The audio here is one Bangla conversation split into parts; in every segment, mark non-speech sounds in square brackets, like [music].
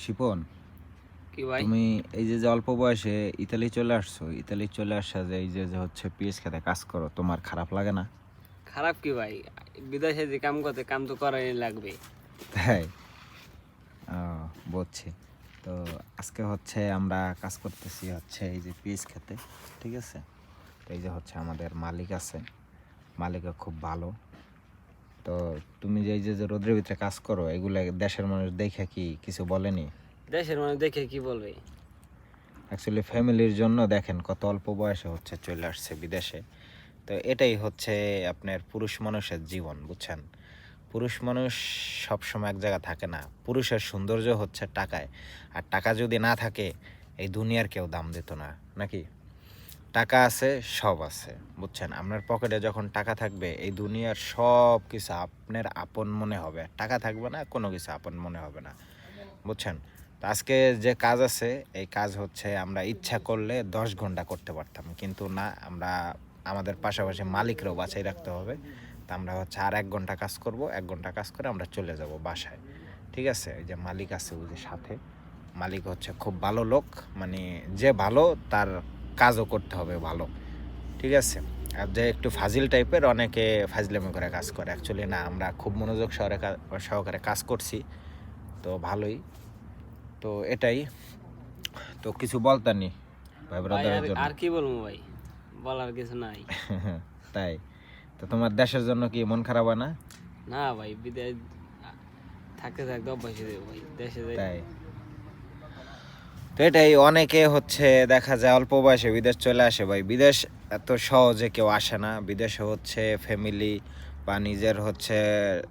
শিপন কি ভাই? তুমি এই যে যে অল্প বয়সে ইতালি চলে আসছো ইতালি চলে আসা যে এই যে যে হচ্ছে পিএস খেতে কাজ করো তোমার খারাপ লাগে না? খারাপ কি ভাই? বিদেশে যে কাম করতে কাম তো করাই লাগবে। তাই? ও, বুঝছি। তো আজকে হচ্ছে আমরা কাজ করতেছি হচ্ছে এই যে পিএস খেতে ঠিক আছে? তো এই যে হচ্ছে আমাদের মালিক আছে মালিকও খুব ভালো। তো তুমি যে এই যে রোদ্রের ভিতরে কাজ করো এগুলো দেশের মানুষ দেখে কি কিছু বলেনি? দেশের মানুষ দেখে কি বলবে? অ্যাকচুয়ালি ফ্যামিলির জন্য দেখেন কত অল্প বয়সে হচ্ছে চলে আসছে বিদেশে। তো এটাই হচ্ছে আপনার পুরুষ মানুষের জীবন বুঝছেন? পুরুষ মানুষ সবসময় এক জায়গা থাকে না। পুরুষের সৌন্দর্য হচ্ছে টাকায়। আর টাকা যদি না থাকে এই দুনিয়ার কেউ দাম দিত না। নাকি? টাকা আছে, সব আছে, বুঝছেন? আপনার পকেটে যখন টাকা থাকবে, এই দুনিয়ার সব কিছু আপনার আপন মনে হবে। টাকা থাকবে না, কোনো কিছু আপন মনে হবে না, বুঝছেন? তো আজকে যে কাজ আছে, এই কাজ হচ্ছে আমরা ইচ্ছা করলে দশ ঘণ্টা করতে পারতাম, কিন্তু না, আমরা আমাদের পাশাপাশি মালিকরাও বাছাই রাখতে হবে। তা আমরা হচ্ছে আর এক ঘণ্টা কাজ করব, এক ঘণ্টা কাজ করে আমরা চলে যাব বাসায়, ঠিক আছে? এই যে মালিক আছে ওই যে সাথে, মালিক হচ্ছে খুব ভালো লোক মানে যে ভালো তার কাজও করতে হবে ভালো। ঠিক আছে? আর যে একটু ফাজিল টাইপের অনেকে ফাজলামি করে কাজ করে। অ্যাকচুয়ালি না আমরা খুব মনোযোগ সহকারে সহকারে কাজ করছি। তো ভালোই। তো এটাই। তো কিছু বলতানি ভাই ভাই ব্রাদারের আর- জন্য? আর কি বলব ভাই? বলার কিছু নাই। [laughs] তাই। তো তোমার দেশের জন্য কি মন খারাপ হয় না? না ভাই বিদেশ থাকতে থাকতে অভ্যাস হয়ে যাবে ভাই। দেশে যাই। তাই। তো এটাই অনেকে হচ্ছে দেখা যায় অল্প বয়সে বিদেশ চলে আসে ভাই। বিদেশ এত সহজে কেউ আসে না। বিদেশে হচ্ছে ফ্যামিলি বা নিজের হচ্ছে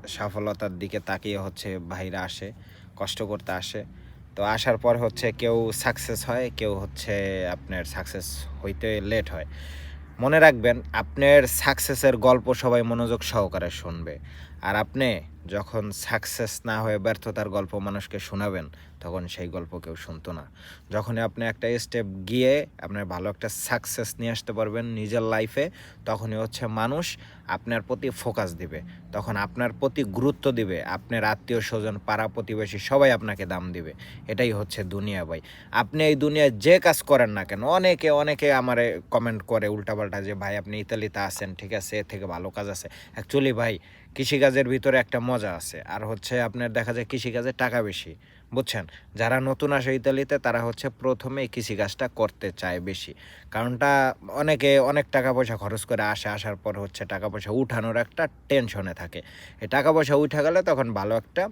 সফলতার দিকে তাকিয়ে হচ্ছে ভাইরা আসে, কষ্ট করতে আসে। তো আসার পর হচ্ছে কেউ সাকসেস হয়, কেউ হচ্ছে আপনার সাকসেস হইতে লেট হয়। মনে রাখবেন, আপনার সাকসেসের গল্প সবাই মনোযোগ সহকারে শুনবে। আর আপনি যখন সাকসেস না হয়ে ব্যর্থতার গল্প মানুষকে শোনাবেন, তখন সেই গল্প কেউ শুনতো না। যখনই আপনি একটা স্টেপ গিয়ে আপনার ভালো একটা সাকসেস নিয়ে আসতে পারবেন নিজের লাইফে তখনই হচ্ছে মানুষ আপনার প্রতি ফোকাস দিবে। তখন আপনার প্রতি গুরুত্ব দিবে, আপনার আত্মীয় স্বজন, পাড়া প্রতিবেশী সবাই আপনাকে দাম দিবে। এটাই হচ্ছে দুনিয়া ভাই। আপনি এই দুনিয়ায় যে কাজ করেন না কেন, অনেকে অনেকে আমারে কমেন্ট করে উল্টাপাল্টা যে, ভাই, আপনি ইতালিতে আছেন, ঠিক আছে, এর থেকে ভালো কাজ আছে। অ্যাকচুয়ালি ভাই কৃষিকাজের ভিতরে একটা মজা আছে। আর হচ্ছে আপনার দেখা যায় কৃষিকাজে টাকা বেশি, বুঝছেন? যারা নতুন আসে ইতালিতে, তারা হচ্ছে প্রথমে কৃষিকাজটা করতে চায় বেশি। কারণটা অনেকে অনেক টাকা পয়সা খরচ করে আসে, আসার পর হচ্ছে টাকা পয়সা উঠানোর একটা টেনশনে থাকে। এই টাকা পয়সা উঠে গেলে তখন ভালো একটা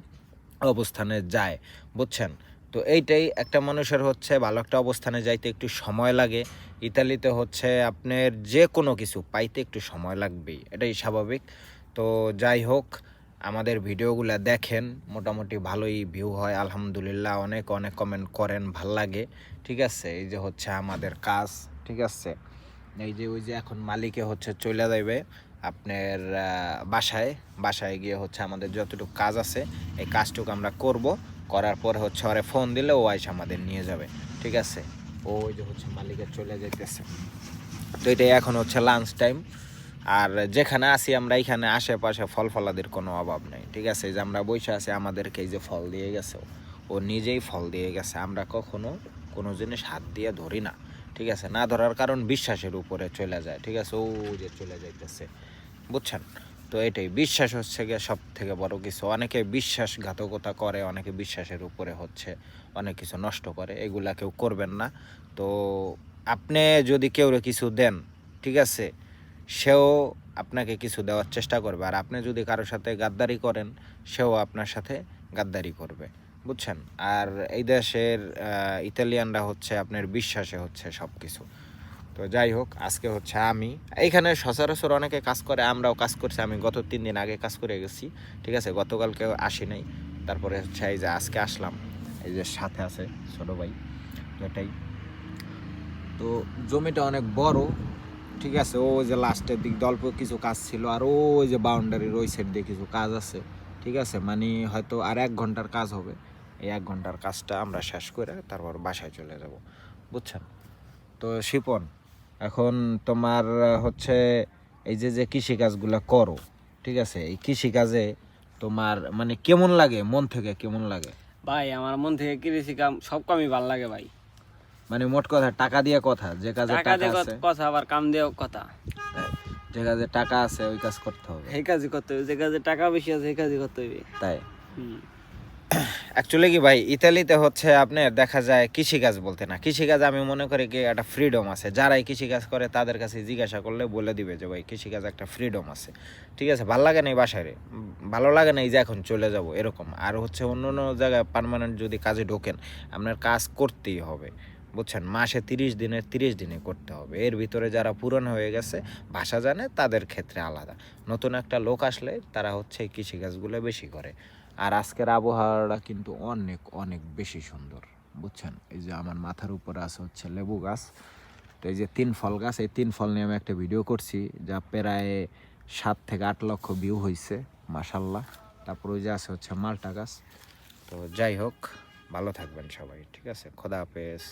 অবস্থানে যায়, বুঝছেন? তো এইটাই একটা মানুষের হচ্ছে ভালো একটা অবস্থানে যাইতে একটু সময় লাগে। ইতালিতে হচ্ছে আপনার যে কোনো কিছু পাইতে একটু সময় লাগবেই, এটাই স্বাভাবিক। তো যাই হোক, আমাদের ভিডিওগুলো দেখেন, মোটামুটি ভালোই ভিউ হয়, আলহামদুলিল্লাহ। অনেক অনেক কমেন্ট করেন, ভালো লাগে, ঠিক আছে? এই যে হচ্ছে আমাদের কাজ, ঠিক আছে? এই যে ওই যে এখন মালিকে হচ্ছে চলে যাবে আপনার বাসায় বাসায় গিয়ে হচ্ছে আমাদের যতটুকু কাজ আছে, এই কাজটুকু আমরা করব। করার পরে হচ্ছে ওরে ফোন দিলে ও আইসা আমাদের নিয়ে যাবে, ঠিক আছে? ও ওই যে হচ্ছে মালিকের চলে যাইতেছে। তো এটাই এখন হচ্ছে লাঞ্চ টাইম আর যেখানে আছি আমরা, এখানে আশেপাশে ফল ফলাদের কোনো অভাব নেই, ঠিক আছে? যে আমরা বসে আছি, আমাদেরকে এই যে ফল দিয়ে গেছে, ও। নিজেই ফল দিয়ে গেছে। আমরা কখনো কোনো জিনিস হাত দিয়ে ধরি না, ঠিক আছে? না ধরার কারণ বিশ্বাসের উপরে চলে যায়, ঠিক আছে? ও যে চলে যাইতেছে, বুঝছেন? তো এটাই, বিশ্বাস হচ্ছে গিয়ে সব থেকে বড় কিছু। অনেকে বিশ্বাসঘাতকতা করে, অনেকে বিশ্বাসের উপরে হচ্ছে, অনেক কিছু নষ্ট করে, এগুলা কেউ করবেন না। তো আপনি যদি কেউ কিছু দেন, ঠিক আছে? সেও আপনাকে কিছু দেওয়ার চেষ্টা করবে। আর আপনি যদি কারোর সাথে গাদ্দারি করেন, সেও আপনার সাথে গাদ্দারি করবে। বুঝছেন? আর এই দেশের ইতালিয়ানরা হচ্ছে আপনার বিশ্বাসে হচ্ছে সব কিছু তো যাই হোক, আজকে হচ্ছে আমি, এইখানে সচরাচর অনেকে কাজ করে, আমরাও কাজ করছি। আমি গত তিন দিন আগে কাজ করে গেছি, ঠিক আছে? গতকালকে আসি নাই। তারপরে হচ্ছে এই যে আজকে আসলাম, এই যে সাথে আছে ছোটো ভাই এটাই তো জমিটা অনেক বড় ঠিক আছে ওই যে লাস্টের দিক অল্প কিছু কাজ ছিল, আর ওই যে বাউন্ডারির ওই সাইড দিয়ে কিছু কাজ আছে, ঠিক আছে? মানে হয়তো আর এক ঘণ্টার কাজ হবে। এই এক ঘণ্টার কাজটা আমরা শেষ করে তারপর বাসায় চলে যাব, বুঝছেন? তো শিপন, এখন তোমার হচ্ছে এই যে যে কৃষিকাজগুলো করো, ঠিক আছে? এই কৃষিকাজে তোমার মানে কেমন লাগে? মন থেকে কেমন লাগে? ভাই, আমার মন থেকে কৃষি কাম সব কামই ভালো লাগে ভাই। মানে মোট কথা টাকা দিয়ে কথা যে কাজে টাকা টাকা দিয়ে আছে। কথা আবার কাম দিয়ে কথা। যে কাজে টাকা আছে ওই কাজ করতে হবে। সেই কাজই করতে হবে যে কাজে টাকা বেশি আছে সেই কাজই করতে হবে। তাই। অ্যাকচুয়ালি কি ভাই ইতালিতে হচ্ছে আপনার দেখা যায় কৃষিকাজ বলতে না কৃষিকাজ আমি মনে করি কি একটা ফ্রিডম আছে। যারাই কৃষিকাজ করে তাদের কাছে জিজ্ঞাসা করলে বলে দিবে যে ভাই কৃষিকাজ একটা ফ্রিডম আছে। ঠিক আছে ভালো লাগে না এই বাসায় ভালো লাগে না এই যে এখন চলে যাব এরকম। আর হচ্ছে অন্য অন্য জায়গায় পার্মানেন্ট যদি কাজে ঢোকেন আপনার কাজ করতেই হবে। বুঝছেন? মাসে তিরিশ দিনের, তিরিশ দিনে করতে হবে। এর ভিতরে যারা পূরণ হয়ে গেছে, ভাষা জানে, তাদের ক্ষেত্রে আলাদা। নতুন একটা লোক আসলে তারা হচ্ছে এই কৃষিকাজগুলো বেশি করে। আর আজকের আবহাওয়াটা কিন্তু অনেক অনেক বেশি সুন্দর, বুঝছেন? এই যে আমার মাথার উপরে আছে হচ্ছে লেবু গাছ। তো এই যে তিন ফল গাছ, এই তিন ফল নিয়ে আমি একটা ভিডিও করছি, যা প্রায় সাত থেকে আট লক্ষ ভিউ হয়েছে মাসাল্লাহ তারপর ওই যে আছে হচ্ছে মালটা গাছ। তো যাই হোক, ভালো থাকবেন সবাই, ঠিক আছে? খোদা হাফেজ।